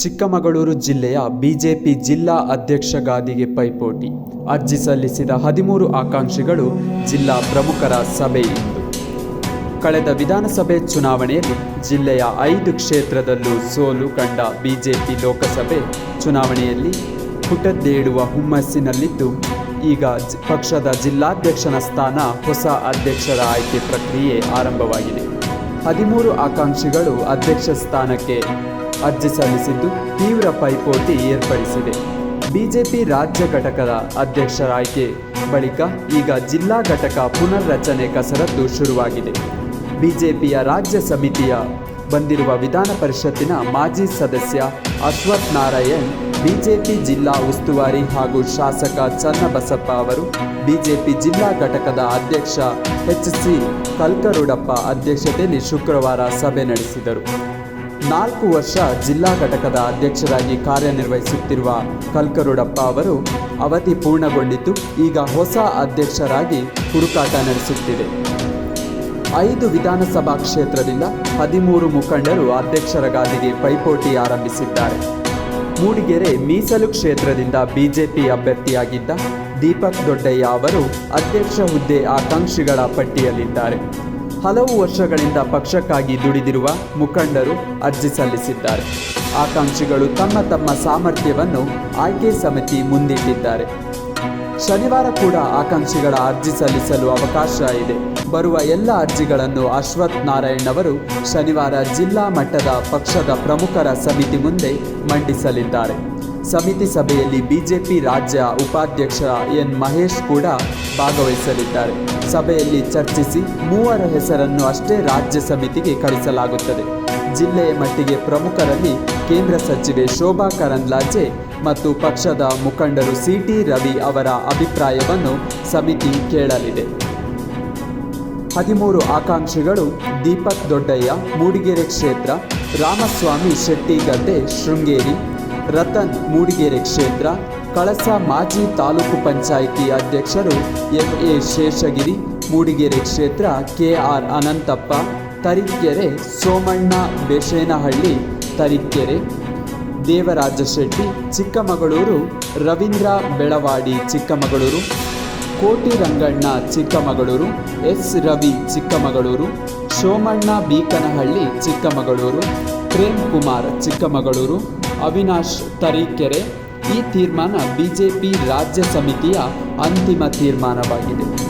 ಚಿಕ್ಕಮಗಳೂರು ಜಿಲ್ಲೆಯ ಬಿಜೆಪಿ ಜಿಲ್ಲಾ ಅಧ್ಯಕ್ಷ ಗಾದಿಗೆ ಪೈಪೋಟಿ. ಅರ್ಜಿ ಸಲ್ಲಿಸಿದ ಹದಿಮೂರು ಆಕಾಂಕ್ಷಿಗಳು ಜಿಲ್ಲಾ ಪ್ರಮುಖರ ಸಭೆ ಇತ್ತು. ಕಳೆದ ವಿಧಾನಸಭೆ ಚುನಾವಣೆಯಲ್ಲಿ ಜಿಲ್ಲೆಯ ಐದು ಕ್ಷೇತ್ರದಲ್ಲೂ ಸೋಲು ಕಂಡ ಬಿಜೆಪಿ ಲೋಕಸಭೆ ಚುನಾವಣೆಯಲ್ಲಿ ಪುಟದ್ದೇಳುವ ಹುಮ್ಮಸ್ಸಿನಲ್ಲಿದ್ದು, ಈಗ ಪಕ್ಷದ ಜಿಲ್ಲಾಧ್ಯಕ್ಷನ ಸ್ಥಾನ ಹೊಸ ಅಧ್ಯಕ್ಷರ ಆಯ್ಕೆ ಪ್ರಕ್ರಿಯೆ ಆರಂಭವಾಗಿದೆ. ಹದಿಮೂರು ಆಕಾಂಕ್ಷಿಗಳು ಅಧ್ಯಕ್ಷ ಸ್ಥಾನಕ್ಕೆ ಅರ್ಜಿ ಸಲ್ಲಿಸಿದ್ದು ತೀವ್ರ ಪೈಪೋಟಿ ಏರ್ಪಡಿಸಿದೆ. ಬಿಜೆಪಿ ರಾಜ್ಯ ಘಟಕದ ಅಧ್ಯಕ್ಷರ ಆಯ್ಕೆ ಬಳಿಕ ಈಗ ಜಿಲ್ಲಾ ಘಟಕ ಪುನರ್ರಚನೆ ಕಸರತ್ತು ಶುರುವಾಗಿದೆ. ಬಿಜೆಪಿಯ ರಾಜ್ಯ ಸಮಿತಿಯ ಬಂದಿರುವ ವಿಧಾನ ಪರಿಷತ್ತಿನ ಮಾಜಿ ಸದಸ್ಯ ಅಶ್ವಥ್ ನಾರಾಯಣ್, ಬಿಜೆಪಿ ಜಿಲ್ಲಾ ಉಸ್ತುವಾರಿ ಹಾಗೂ ಶಾಸಕ ಚನ್ನಬಸಪ್ಪ ಅವರು, ಬಿಜೆಪಿ ಜಿಲ್ಲಾ ಘಟಕದ ಅಧ್ಯಕ್ಷ ಎಚ್ ಸಿ ಕಲ್ಕರುಡಪ್ಪ ಅಧ್ಯಕ್ಷತೆಯಲ್ಲಿ ಶುಕ್ರವಾರ ಸಭೆ ನಡೆಸಿದರು. ನಾಲ್ಕು ವರ್ಷ ಜಿಲ್ಲಾ ಘಟಕದ ಅಧ್ಯಕ್ಷರಾಗಿ ಕಾರ್ಯನಿರ್ವಹಿಸುತ್ತಿರುವ ಕಲ್ಕರುಡಪ್ಪ ಅವರು ಅವಧಿ ಪೂರ್ಣಗೊಂಡಿದ್ದು, ಈಗ ಹೊಸ ಅಧ್ಯಕ್ಷರಾಗಿ ಹುಡುಕಾಟ ನಡೆಸುತ್ತಿದೆ. ಐದು ವಿಧಾನಸಭಾ ಕ್ಷೇತ್ರದಿಂದ ಹದಿಮೂರು ಮುಖಂಡರು ಅಧ್ಯಕ್ಷರ ಗಾದಿಗೆ ಪೈಪೋಟಿ ಆರಂಭಿಸಿದ್ದಾರೆ. ಮೂಡಿಗೆರೆ ಮೀಸಲು ಕ್ಷೇತ್ರದಿಂದ ಬಿಜೆಪಿ ಅಭ್ಯರ್ಥಿಯಾಗಿದ್ದ ದೀಪಕ್ ದೊಡ್ಡಯ್ಯ ಅವರು ಅಧ್ಯಕ್ಷ ಹುದ್ದೆ ಆಕಾಂಕ್ಷಿಗಳ ಪಟ್ಟಿಯಲ್ಲಿದ್ದಾರೆ. ಹಲವು ವರ್ಷಗಳಿಂದ ಪಕ್ಷಕ್ಕಾಗಿ ದುಡಿದಿರುವ ಮುಖಂಡರು ಅರ್ಜಿ ಸಲ್ಲಿಸಿದ್ದಾರೆ. ಆಕಾಂಕ್ಷಿಗಳು ತಮ್ಮ ತಮ್ಮ ಸಾಮರ್ಥ್ಯವನ್ನು ಆಯ್ಕೆ ಸಮಿತಿ ಮುಂದಿಟ್ಟಿದ್ದಾರೆ. ಶನಿವಾರ ಕೂಡ ಆಕಾಂಕ್ಷಿಗಳ ಅರ್ಜಿ ಸಲ್ಲಿಸಲು ಅವಕಾಶ ಇದೆ. ಬರುವ ಎಲ್ಲ ಅರ್ಜಿಗಳನ್ನು ಅಶ್ವಥ್ ನಾರಾಯಣ್ ಅವರು ಶನಿವಾರ ಜಿಲ್ಲಾ ಮಟ್ಟದ ಪಕ್ಷದ ಪ್ರಮುಖರ ಸಮಿತಿ ಮುಂದೆ ಮಂಡಿಸಲಿದ್ದಾರೆ. ಸಮಿತಿ ಸಭೆಯಲ್ಲಿ ಬಿಜೆಪಿ ರಾಜ್ಯ ಉಪಾಧ್ಯಕ್ಷ ಎನ್ ಮಹೇಶ್ ಕೂಡ ಭಾಗವಹಿಸಲಿದ್ದಾರೆ. ಸಭೆಯಲ್ಲಿ ಚರ್ಚಿಸಿ ಮೂವರ ಹೆಸರನ್ನು ಅಷ್ಟೇ ರಾಜ್ಯ ಸಮಿತಿಗೆ ಕಳಿಸಲಾಗುತ್ತದೆ. ಜಿಲ್ಲೆಯ ಮಟ್ಟಿಗೆ ಪ್ರಮುಖರಲ್ಲಿ ಕೇಂದ್ರ ಸಚಿವೆ ಶೋಭಾ ಕರಂದ್ಲಾಜೆ ಮತ್ತು ಪಕ್ಷದ ಮುಖಂಡರು ಸಿಟಿ ರವಿ ಅವರ ಅಭಿಪ್ರಾಯವನ್ನು ಸಮಿತಿ ಕೇಳಲಿದೆ. ಹದಿಮೂರು ಆಕಾಂಕ್ಷಿಗಳು ದೀಪಕ್ ದೊಡ್ಡಯ್ಯ, ಮೂಡಿಗೆರೆ ಕ್ಷೇತ್ರ, ರಾಮಸ್ವಾಮಿ ಶೆಟ್ಟಿಗದ್ದೆ ಶೃಂಗೇರಿ, ರತನ್ ಮೂಡಿಗೆರೆ ಕ್ಷೇತ್ರ, ಕಳಸ ಮಾಜಿ ತಾಲೂಕು ಪಂಚಾಯಿತಿ ಅಧ್ಯಕ್ಷರು ಎಂ ಶೇಷಗಿರಿ, ಮೂಡಿಗೆರೆ ಕ್ಷೇತ್ರ K R Ananthappa, Tarikere Somanna Besenahalli Tarikere Devaraja Shetty, Chikkamagaluru Ravindra Belavadi, Chikkamagaluru Koti Ranganna, Chikkamagaluru S Ravi, Chikkamagaluru Somanna Beekanahalli, Chikkamagaluru Prem Kumar Chikkamagaluru Avinash Tarikere. ಈ ತೀರ್ಮಾನ ಬಿಜೆಪಿ ರಾಜ್ಯ ಸಮಿತಿಯ ಅಂತಿಮ ತೀರ್ಮಾನವಾಗಿದೆ.